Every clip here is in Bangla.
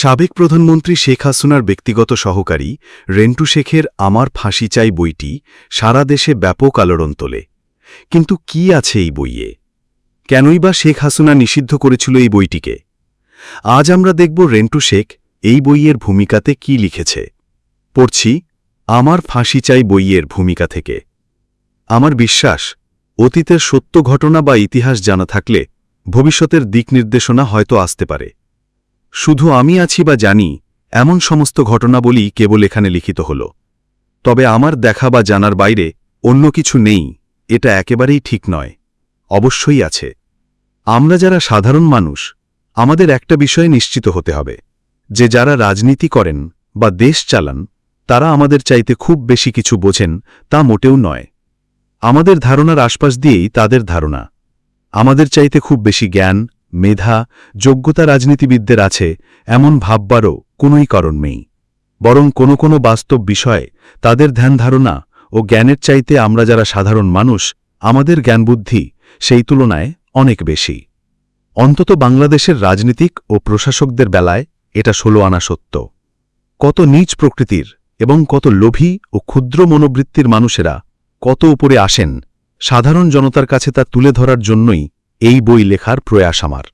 সাবেক প্রধানমন্ত্রী শেখ হাসিনার ব্যক্তিগত সহকারী রেন্টু শেখের আমার ফাঁসি চাই বইটি সারা দেশে ব্যাপক আলোড়ন তোলে। কিন্তু কি আছে এই বইয়ে? কেনই বা শেখ হাসিনা নিষিদ্ধ করেছিল এই বইটিকে? আজ আমরা দেখব রেন্টু শেখ এই বইয়ের ভূমিকাতে কি লিখেছে। পড়ছি, আমার ফাঁসি চাই বইয়ের ভূমিকা থেকে। আমার বিশ্বাস, অতীতের সত্য ঘটনা বা ইতিহাস জানা থাকলে ভবিষ্যতের দিক নির্দেশনা হয়তো আসতে পারে। শুধু আমি আছি বা জানি, এমন সমস্ত ঘটনাবলী কেবল এখানে লিখিত হল। তবে আমার দেখা বা জানার বাইরে অন্য কিছু নেই, এটা একেবারেই ঠিক নয়। অবশ্যই আছে। আমরা যারা সাধারণ মানুষ, আমাদের একটা বিষয়ে নিশ্চিত হতে হবে, যে যারা রাজনীতি করেন বা দেশ চালান, তারা আমাদের চাইতে খুব বেশি কিছু বোঝেন, তা মোটেও নয়। আমাদের ধারণার আশপাশ দিয়েই তাদের ধারণা। আমাদের চাইতে খুব বেশি জ্ঞান মেধা, যোগ্যতা রাজনীতিবিদদের আছে, এমন ভাববারও কোনোই কারণ নেই। বরং কোনো কোনো বাস্তব বিষয়ে তাদের ধ্যান ধারণা ও জ্ঞানের চাইতে আমরা যারা সাধারণ মানুষ, আমাদের জ্ঞানবুদ্ধি সেই তুলনায় অনেক বেশি। অন্তত বাংলাদেশের রাজনীতিক ও প্রশাসকদের বেলায় এটা ষোলো আনা সত্য। কত নীচ প্রকৃতির এবং কত লোভী ও ক্ষুদ্র মনোবৃত্তির মানুষেরা কত উপরে আসেন, সাধারণ জনতার কাছে তা তুলে ধরার জন্যই এই বই লেখার প্রয়াস আমার।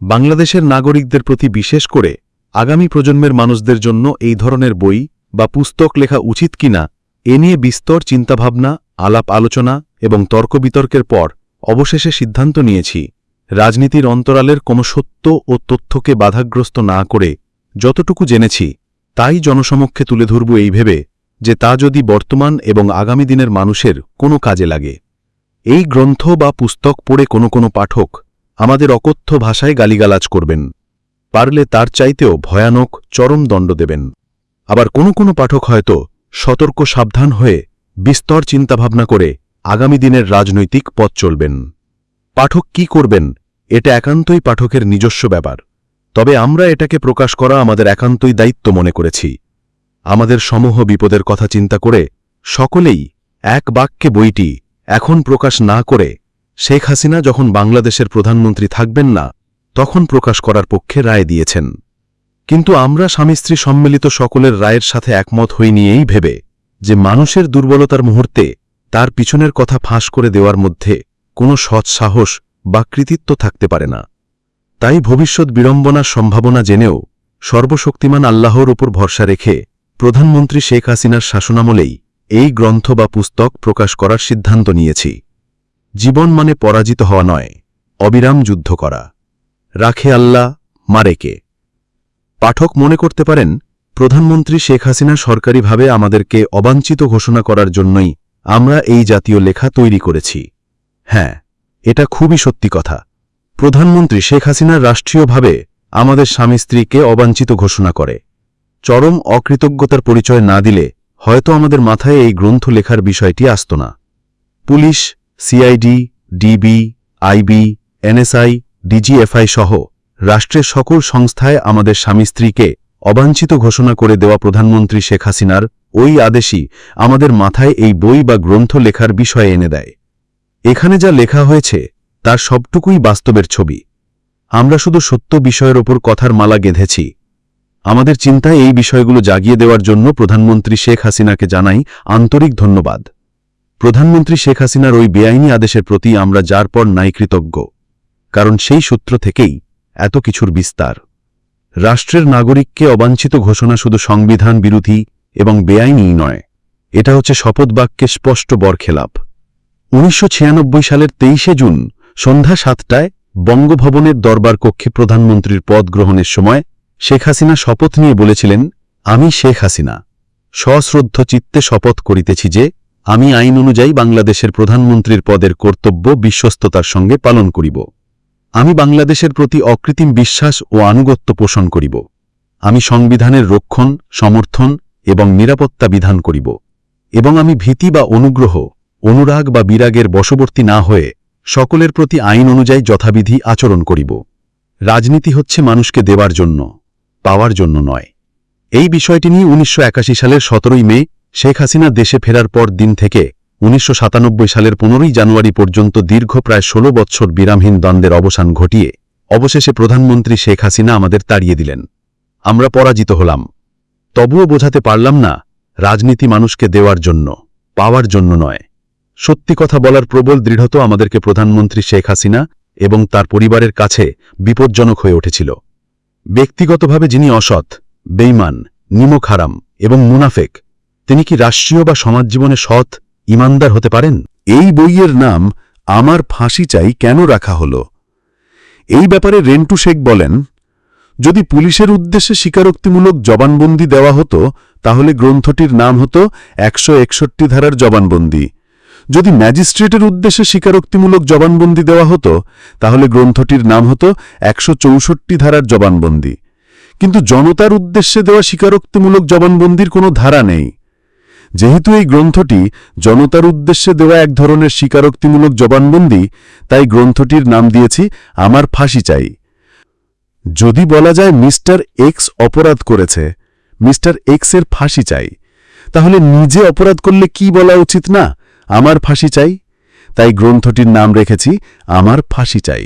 বাংলাদেশের নাগরিকদের প্রতি বিশেষ করে আগামী প্রজন্মের মানুষদের জন্য এই ধরনের বই বা পুস্তক লেখা উচিত কিনা, এ নিয়ে বিস্তর চিন্তাভাবনা, আলাপ আলোচনা এবং তর্ক বিতর্কের পর অবশেষে সিদ্ধান্ত নিয়েছি, রাজনীতির অন্তরালের কোনো সত্য ও তথ্যকে বাধাগ্রস্ত না করে যতটুকু জেনেছি, তাই জনসমক্ষে তুলে ধরব এই ভেবে যে তা যদি বর্তমান এবং আগামী দিনের মানুষের কোনো কাজে লাগে। এই গ্রন্থ বা পুস্তক পড়ে কোনো কোনো পাঠক আমাদের অকথ্য ভাষায় গালিগালাজ করবেন। পারলে তার চাইতেও ভয়ানক, চরম দণ্ড দেবেন। আবার কোনো কোনো পাঠক হয়তো সতর্ক সাবধান হয়ে বিস্তর চিন্তাভাবনা করে আগামী দিনের রাজনৈতিক পথ চলবেন। পাঠক কি করবেন, এটা একান্তই পাঠকের নিজস্ব ব্যাপার। তবে আমরা এটাকে প্রকাশ করা আমাদের একান্তই দায়িত্ব মনে করেছি। আমাদের সমূহ বিপদের কথা চিন্তা করে সকলেই এক বাক্যে বইটি এখন প্রকাশ না করে শেখ হাসিনা যখন বাংলাদেশের প্রধানমন্ত্রী থাকবেন না, তখন প্রকাশ করার পক্ষে রায় দিয়েছেন। কিন্তু আমরা স্বামী স্ত্রী সম্মিলিত সকলের রায়ের সাথে একমত হই নিয়েই ভেবে যে মানুষের দুর্বলতার মুহূর্তে তার পিছনের কথা ফাঁস করে দেওয়ার মধ্যে কোনো সৎসাহস বা কৃতিত্ব থাকতে পারে না। তাই ভবিষ্যৎ বিড়ম্বনার সম্ভাবনা জেনেও সর্বশক্তিমান আল্লাহর ওপর ভরসা রেখে প্রধানমন্ত্রী শেখ হাসিনার শাসনামলেই এই গ্রন্থ বা পুস্তক প্রকাশ করার সিদ্ধান্ত নিয়েছি। জীবন মানে পরাজিত হওয়া নয়, অবিরাম যুদ্ধ করা। রাখে আল্লাহ মারেকে পাঠক মনে করতে পারেন, প্রধানমন্ত্রী শেখ হাসিনা সরকারিভাবে আমাদেরকে অবাঞ্ছিত ঘোষণা করার জন্যই আমরা এই জাতীয় লেখা তৈরি করেছি। হ্যাঁ এটা খুবই সত্যি কথা। প্রধানমন্ত্রী শেখ হাসিনার রাষ্ট্রীয়ভাবে আমাদের স্বামী স্ত্রীকে অবাঞ্ছিত ঘোষণা করে। চরম অকৃতজ্ঞতার পরিচয় না দিলে হয়তো আমাদের মাথায় এই গ্রন্থ লেখার বিষয়টি আসত না। Police, CID, DB, IB, NSI, DGFI সহ রাষ্ট্রের সকল সংস্থায় আমাদের স্বামী স্ত্রীকে অবাঞ্ছিত ঘোষণা করে দেওয়া প্রধানমন্ত্রী শেখ হাসিনার ওই আদেশই আমাদের মাথায় এই বই বা গ্রন্থ লেখার বিষয়ে এনে দেয়। এখানে যা লেখা হয়েছে, তার সবটুকুই বাস্তবের ছবি। আমরা শুধু সত্য বিষয়ের ওপর কথার মালা গেঁধেছি। আমাদের চিন্তায় এই বিষয়গুলো জাগিয়ে দেওয়ার জন্য প্রধানমন্ত্রী শেখ হাসিনাকে জানাই আন্তরিক ধন্যবাদ। প্রধানমন্ত্রী শেখ হাসিনার ওই বেআইনি আদেশের প্রতি আমরা যার পর নাই কৃতজ্ঞ, কারণ সেই সূত্র থেকেই এত কিছুর বিস্তার। রাষ্ট্রের নাগরিককে অবাঞ্ছিত ঘোষণা শুধু সংবিধান বিরোধী এবং বেআইনিই নয়, এটা হচ্ছে শপথবাক্যে স্পষ্ট বরখেলাপ। উনিশশো ছিয়ানব্বই সালের তেইশে জুন সন্ধ্যা সাতটায় বঙ্গভবনের দরবার কক্ষে প্রধানমন্ত্রীর পদ গ্রহণের সময় শেখ হাসিনা শপথ নিয়ে বলেছিলেন, আমি শেখ হাসিনা। সশ্রদ্ধ চিত্তে শপথ করিতেছি যে, আমি আইন অনুযায়ী বাংলাদেশের প্রধানমন্ত্রীর পদের কর্তব্য বিশ্বস্ততার সঙ্গে পালন করিব। আমি বাংলাদেশের প্রতি অকৃত্রিম বিশ্বাস ও আনুগত্য পোষণ করিব। আমি সংবিধানের রক্ষণ, সমর্থন এবং নিরাপত্তা বিধান করিব। এবং আমি ভীতি বা অনুগ্রহ, অনুরাগ বা বিরাগের বশবর্তী না হয়ে সকলের প্রতি আইন অনুযায়ী যথাবিধি আচরণ করিব। রাজনীতি হচ্ছে মানুষকে দেবার জন্য। পাওয়ার জন্য নয়। এই বিষয়টি নিয়ে উনিশশো একাশি সালের সতেরোই মে শেখ হাসিনা দেশে ফেরার পর দিন থেকে উনিশশো সাতানব্বই সালের পনেরোই জানুয়ারি পর্যন্ত দীর্ঘ প্রায় ষোলো বৎসর বিরামহীন দ্বন্দ্বের অবসান ঘটিয়ে অবশেষে প্রধানমন্ত্রী শেখ হাসিনা আমাদের তাড়িয়ে দিলেন। আমরা পরাজিত হলাম। তবুও বোঝাতে পারলাম না, রাজনীতি মানুষকে দেওয়ার জন্য, পাওয়ার জন্য নয়। সত্যি কথা বলার প্রবল দৃঢ়ত আমাদেরকে প্রধানমন্ত্রী শেখ হাসিনা এবং তার পরিবারের কাছে বিপজ্জনক হয়ে উঠেছিল। ব্যক্তিগতভাবে যিনি অসৎ বেইমান নিমক হারাম এবং মুনাফেক, তিনি কি রাষ্ট্রীয় বা সমাজ জীবনে সৎ ইমানদার হতে পারেন? এই বইয়ের নাম আমার ফাঁসি চাই কেন রাখা হল? এই ব্যাপারে রেন্টু শেখ বলেন, যদি পুলিশের উদ্দেশ্যে স্বীকারোক্তিমূলক জবানবন্দি দেওয়া হতো, তাহলে গ্রন্থটির নাম হতো একশো একষট্টি ধারার জবানবন্দি। যদি ম্যাজিস্ট্রেটের উদ্দেশ্যে স্বীকারোক্তিমূলক জবানবন্দি দেওয়া হতো, তাহলে গ্রন্থটির নাম হতো একশো চৌষট্টি ধারার জবানবন্দি। কিন্তু জনতার উদ্দেশ্যে দেওয়া স্বীকারোক্তিমূলক জবানবন্দির কোনো ধারা নেই। যেহেতু এই গ্রন্থটি জনতার উদ্দেশ্যে দেওয়া এক ধরনের স্বীকারোক্তিমূলক জবানবন্দি, তাই গ্রন্থটির নাম দিয়েছি আমার ফাঁসি চাই। যদি বলা যায় মিস্টার এক্স অপরাধ করেছে, মিস্টার এক্সের ফাঁসি চাই, তাহলে নিজে অপরাধ করলে কি বলা উচিত না? আমার ফাঁসি চাই তাই গ্রন্থটির নাম রেখেছি আমার ফাঁসি চাই।